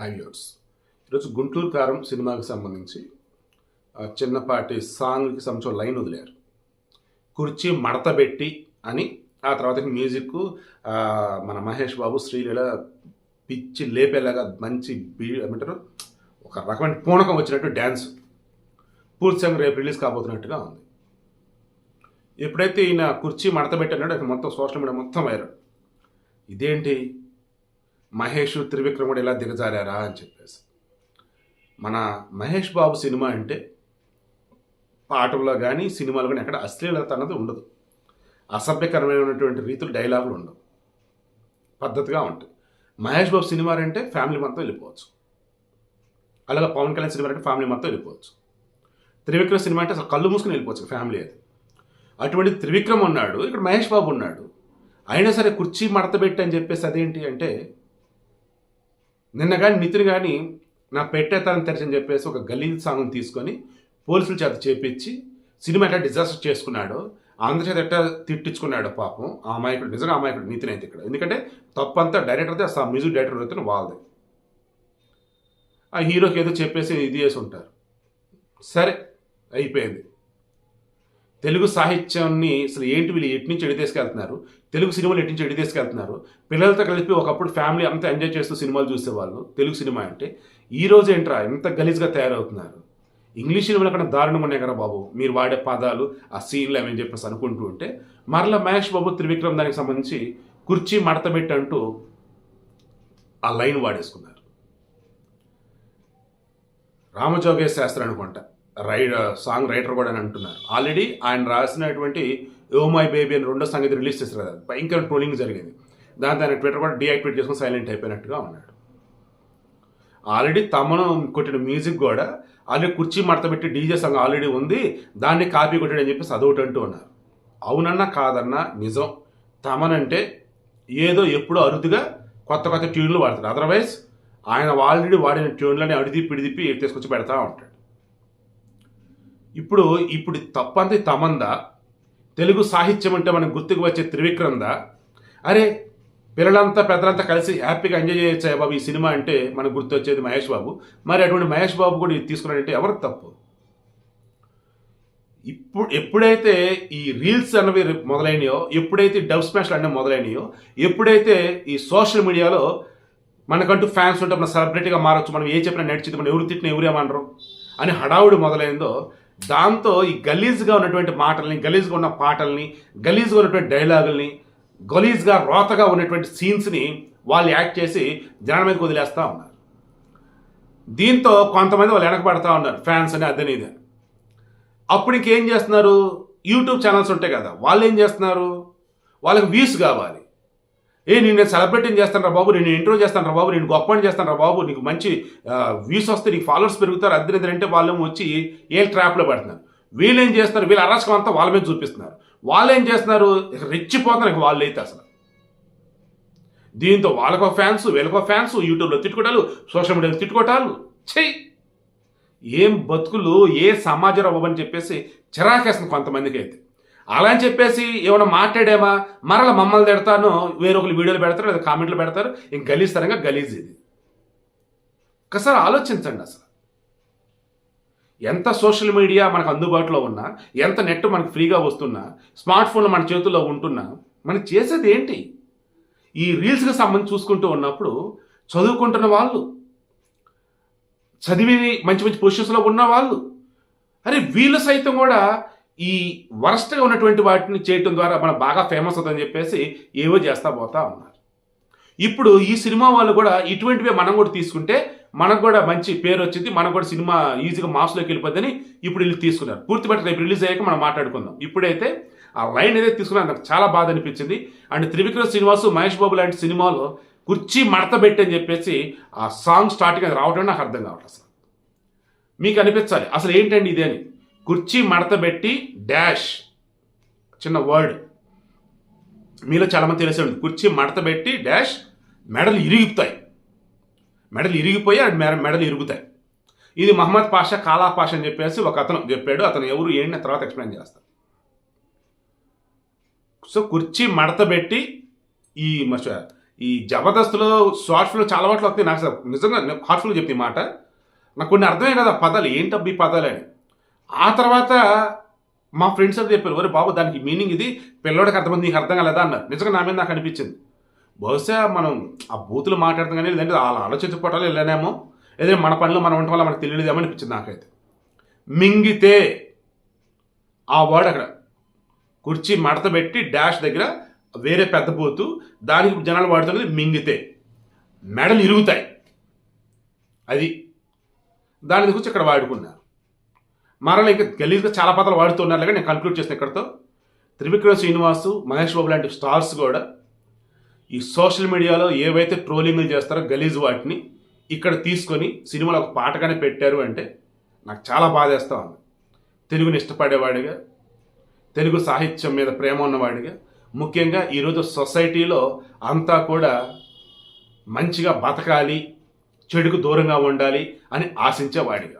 High ఈరోజు గుంటూరు కారం సినిమాకి సంబంధించి చిన్నపాటి సాంగ్కి సంబంధించిన లైన్ వదిలారు. కుర్చీ మడత పెట్టి అని ఆ తర్వాత మ్యూజిక్ మన మహేష్ బాబు శ్రీలీల పిచ్చి లేపేలాగా మంచి బీ ఏమంటారు? ఒక రకమైన పూనకం వచ్చినట్టు డ్యాన్స్. పూర్తి సాంగ్ రేపు రిలీజ్ కాబోతున్నట్టుగా ఉంది. ఎప్పుడైతే ఈయన కుర్చీ మడత పెట్టాడో మొత్తం సోషల్ మీడియా మొత్తం వైరల్ ఇదేంటి? మహేష్ త్రివిక్రమ్ కూడా ఇలా దిగజారారా అని చెప్పేసి. మన మహేష్ బాబు సినిమా అంటే పాటల్లో కానీ సినిమాలో కానీ ఎక్కడ అశ్లీలత అన్నది ఉండదు. అసభ్యకరమైనటువంటి రీతులు డైలాగులు ఉండవు. పద్ధతిగా ఉంటాయి. మహేష్ బాబు సినిమా అంటే ఫ్యామిలీ మొత్తం వెళ్ళిపోవచ్చు. అలాగే పవన్ కళ్యాణ్ సినిమా అంటే ఫ్యామిలీ మొత్తం వెళ్ళిపోవచ్చు. త్రివిక్రమ్ సినిమా అంటే అసలు కళ్ళు మూసుకుని వెళ్ళిపోవచ్చు ఫ్యామిలీ అది. అటువంటి త్రివిక్రమ్ ఉన్నాడు ఇక్కడ మహేష్ బాబు ఉన్నాడు. అయినా సరే కుర్చీ మడతబెట్టి అని చెప్పేసి అదేంటి అంటే నిన్న కానీ నితిన్ కానీ నా పెట్టేతనం తెరచని చెప్పేసి ఒక గలీజ్ సాంగ్ తీసుకొని పోలీసుల చేత చేపించి సినిమా ఎట్లా డిజాస్టర్ చేసుకున్నాడో అందరి చేత ఎట్లా తిట్టించుకున్నాడు పాపం ఆ అమాయకుడు నిజంగా అమాయకుడు నితిన్ అయితే ఇక్కడ. ఎందుకంటే తప్పంతా డైరెక్టర్దే అయితే ఆ మ్యూజిక్ డైరెక్టర్ అయితే వాళ్ళది. ఆ హీరోకి ఏదో చెప్పేసి ఇది చేసి ఉంటారు. సరే అయిపోయింది. తెలుగు సాహిత్యాన్ని అసలు ఏంటి వీళ్ళు ఎటు నుంచి ఎడితేసుకెళ్తున్నారు తెలుగు సినిమాలు ఎటు నుంచి ఎడితేసుకెళ్తున్నారు పిల్లలతో కలిపి ఒకప్పుడు ఫ్యామిలీ అంతా ఎంజాయ్ చేస్తూ సినిమాలు చూసేవాళ్ళు. తెలుగు సినిమా అంటే ఈ రోజు ఏంట్రా ఎంత గలీజ్గా తయారవుతున్నారు? ఇంగ్లీష్ సినిమాల కన్నా దారుణం ఉన్నాయి కదా బాబు? మీరు వాడే పదాలు ఆ సీన్లు ఏమని చెప్పేసి అనుకుంటూ ఉంటే మరలా మహేష్ బాబు త్రివిక్రమ్ దానికి సంబంధించి కుర్చీ మడతబెట్టి అంటూ ఆ లైన్ వాడేసుకున్నారు. రామజోగేశ్ శాస్త్రి అనుకుంటా. రైడ్ సాంగ్ రైటర్ కూడా అని అంటున్నారు. ఆల్రెడీ ఆయన రాసినటువంటి ఓ మై బేబీ అని రెండో సంగతి రిలీజ్ చేశారు కదా. భయంకర ట్రోలింగ్ జరిగింది. దాంతో ఆయన ట్విట్టర్ కూడా డీయాక్టివేట్ చేసుకుని సైలెంట్ అయిపోయినట్టుగా ఉన్నాడు. ఆల్రెడీ తమను కొట్టిన మ్యూజిక్ కూడా ఆల్రెడీ కుర్చీ మడతపెట్టి డీజే సాంగ్ ఆల్రెడీ ఉంది. దాన్ని కాపీ కొట్టాడు అని చెప్పేసి అదొకటి అంటూ ఉన్నారు. అవునన్నా కాదన్నా నిజం. తమనంటే ఏదో ఎప్పుడో అరుదుగా కొత్త కొత్త ట్యూన్లు వాడతాడు అదర్వైజ్ ఆయన ఆల్రెడీ వాడిన ట్యూన్లని అడిది పిడిదిప్పి తీసుకొచ్చి పెడతా ఉంటాడు. ఇప్పుడు ఇప్పుడు తప్పంది తమందా? తెలుగు సాహిత్యం అంటే మనకు గుర్తుకు వచ్చే త్రివిక్రందా అరే పిల్లలంతా పెద్దలంతా కలిసి హ్యాపీగా ఎంజాయ్ చేయొచ్చా బాబు ఈ సినిమా అంటే మనకు గుర్తొచ్చేది మహేష్ బాబు. మరి అటువంటి మహేష్ బాబు కూడా ఇది తీసుకున్నాడంటే ఎవరు తప్పు? ఇప్పుడు ఎప్పుడైతే ఈ రీల్స్ అనేవి మొదలైనయో ఎప్పుడైతే డబ్ స్మాష్లు అనేవి మొదలైనయో ఎప్పుడైతే ఈ సోషల్ మీడియాలో మనకంటూ ఫ్యాన్స్ ఉంటే మనం సెలబ్రిటీగా మారచ్చు మనం ఏ చెప్పినా నడిచింది మనం ఎవరు తిట్టిన ఎవరేమనరు అని హడావుడి మొదలైందో దాంతో ఈ గలీజ్గా ఉన్నటువంటి మాటల్ని గలీజ్గా ఉన్న పాటల్ని గలీజ్గా ఉన్నటువంటి డైలాగుల్ని గలీజ్గా రోతగా ఉన్నటువంటి సీన్స్ని వాళ్ళు యాక్ట్ చేసి జనాల మీద వదిలేస్తూ ఉన్నారు. దీంతో కొంతమంది వాళ్ళు వెనకబడతా ఉన్నారు ఫ్యాన్స్ అని అదని ఇది అప్పుడు ఇంకేం చేస్తున్నారు? యూట్యూబ్ ఛానల్స్ ఉంటాయి కదా వాళ్ళు ఏం చేస్తున్నారు? వాళ్ళకి వ్యూస్ కావాలి. ఏ నేను సెలబ్రేటింగ్ చేస్తాను రా బాబు నేను ఇంట్రో చేస్తాను రా బాబు నేను గొప్ప చేస్తాను రా బాబు నీకు మంచి వ్యూస్ వస్తే నీకు ఫాలోవర్స్ పెరుగుతారు అద్దె అంటే వాళ్ళు వచ్చి ఏ ట్రాప్లో పడుతున్నారు. వీళ్ళు ఏం చేస్తున్నారు? వీళ్ళ అరాచకం అంతా వాళ్ళ మీద చూపిస్తున్నారు. వాళ్ళు ఏం చేస్తున్నారు? రెచ్చిపోతున్నారు ఇక వాళ్ళు అయితే అసలు. దీంతో వాళ్ళకో ఫ్యాన్స్ వీళ్ళకో ఫ్యాన్స్ యూట్యూబ్లో తిట్టుకోవటాలు సోషల్ మీడియాలో తిట్టుకోవటాలు చెయ్యి ఏం బతుకులు ఏ సమాజం అవ్వని చెప్పేసి చిరాకేస్తుంది కొంతమందికి అయితే అలా అని చెప్పేసి ఏమైనా మాట్లాడేమా మరల మమ్మల్ని తిడతాను వేరొకరు వీడియోలు పెడతారు లేదా కామెంట్లు పెడతారు ఇంక గలీజ్ తరంగా గలీజ్ ఇది. ఒకసారి ఆలోచించండి అసలు. ఎంత సోషల్ మీడియా మనకు అందుబాటులో ఉన్నా ఎంత నెట్ మనకు ఫ్రీగా వస్తున్నా స్మార్ట్ ఫోన్లు మన చేతుల్లో ఉంటున్నా మనం చేసేది ఏంటి? ఈ రీల్స్కి సంబంధించి చూసుకుంటూ ఉన్నప్పుడు చదువుకుంటున్న వాళ్ళు చదివి మంచి మంచి పొజిషన్స్లో ఉన్న వాళ్ళు అరే వీళ్ళు సైతం కూడా ఈ వరస్ట్గా ఉన్నటువంటి వాటిని చేయటం ద్వారా మనం బాగా ఫేమస్ అవుతుందని చెప్పేసి ఏవో చేస్తా పోతా ఉన్నారు. ఇప్పుడు ఈ సినిమా వాళ్ళు కూడా ఇటువంటివే మనం కూడా తీసుకుంటే మనకు కూడా మంచి పేరు వచ్చింది మనకు కూడా సినిమా ఈజీగా మాస్లోకి వెళ్ళిపోద్దని ఇప్పుడు వీళ్ళు తీసుకున్నారు. పూర్తి బట్టి రేపు రిలీజ్ అయ్యాక మనం మాట్లాడుకుందాం. ఇప్పుడైతే ఆ లైన్ ఏదైతే తీసుకున్నా నాకు చాలా బాధ అనిపించింది. అండ్ త్రివిక్రమ్ శ్రీనివాసు మహేష్ బాబు లాంటి సినిమాలో కుర్చీ మడతబెట్టి అని చెప్పేసి ఆ సాంగ్ స్టార్టింగ్ అది రావడం నాకు అర్థం కావట్లేదు అసలు. మీకు అనిపించాలి. అసలు ఏంటండి ఇదే అని? కుర్చీ మడతబెట్టి డాష్. చిన్న వర్డ్. మీలో చాలామంది తెలిసే ఉంది. కుర్చీ మడతబెట్టి డాష్ మెడలు ఇరిగిపోతాయి. మెడలు ఇరిగిపోయి మెడ- మెడలు ఇరుగుతాయి. ఇది మహమ్మద్ పాషా కాలా పాషా అని చెప్పేసి ఒక అతను చెప్పాడు. అతను ఎవరు ఏంటి తర్వాత ఎక్స్ప్లెయిన్ చేస్తాను. సో కుర్చీ మడతబెట్టి ఈ ఈ జబర్దస్త్లో షార్ట్ ఫిల్మ్ చాలా వాటిలో వస్తాయి. నాకు నిజంగా హార్ట్ఫుల్ చెప్తే ఈ మాట. నాకు కొన్ని అర్థమే కదా పదాలు. ఏంటబ్బి ఈ పదాలు అని? ఆ తర్వాత మా ఫ్రెండ్స్ అది చెప్పారు ఒరే బాబు దానికి మీనింగ్ ఇది. పిల్లోడికి అర్థమైంది నీకు అర్థం కాలేదా? అన్నారు. నిజంగా నా మీద నాకు అనిపించింది. బహుశా మనం ఆ బూతులు మాట్లాడతాం కానీ లేదంటే వాళ్ళ ఆలోచించుకోవటాలు వెళ్ళానేమో. ఏదైనా మన పనిలో మనం ఉండటం వల్ల మనకు తెలియదేమో అనిపించింది నాకైతే. మింగితే ఆ వర్డ్ అక్కడ కుర్చీ మడత పెట్టి డాష్ దగ్గర వేరే పెద్ద బూతు దానికి జనాలు వాడుతున్నది మింగితే. మెడలు ఇరుగుతాయి. అది దాని గురించి ఇక్కడ వాడుకున్నారు. మరలా ఇంకా గలీజ్గా చాలా పాత్రలు వాడుతున్నారు నేను కన్క్లూడ్ చేసిన ఇక్కడతో. త్రివిక్రమ్ శ్రీనివాసు మహేష్ బాబు లాంటి స్టార్స్ కూడా ఈ సోషల్ మీడియాలో ఏవైతే ట్రోలింగ్లు చేస్తారో గలీజ్ వాటిని ఇక్కడ తీసుకొని సినిమాలో ఒక పాటగానే పెట్టారు అంటే నాకు చాలా బాధేస్తా ఉంది. తెలుగుని ఇష్టపడేవాడిగా తెలుగు సాహిత్యం మీద ప్రేమ ఉన్నవాడిగా ముఖ్యంగా ఈరోజు సొసైటీలో అంతా కూడా మంచిగా బతకాలి చెడుకు దూరంగా ఉండాలి అని ఆశించేవాడిగా.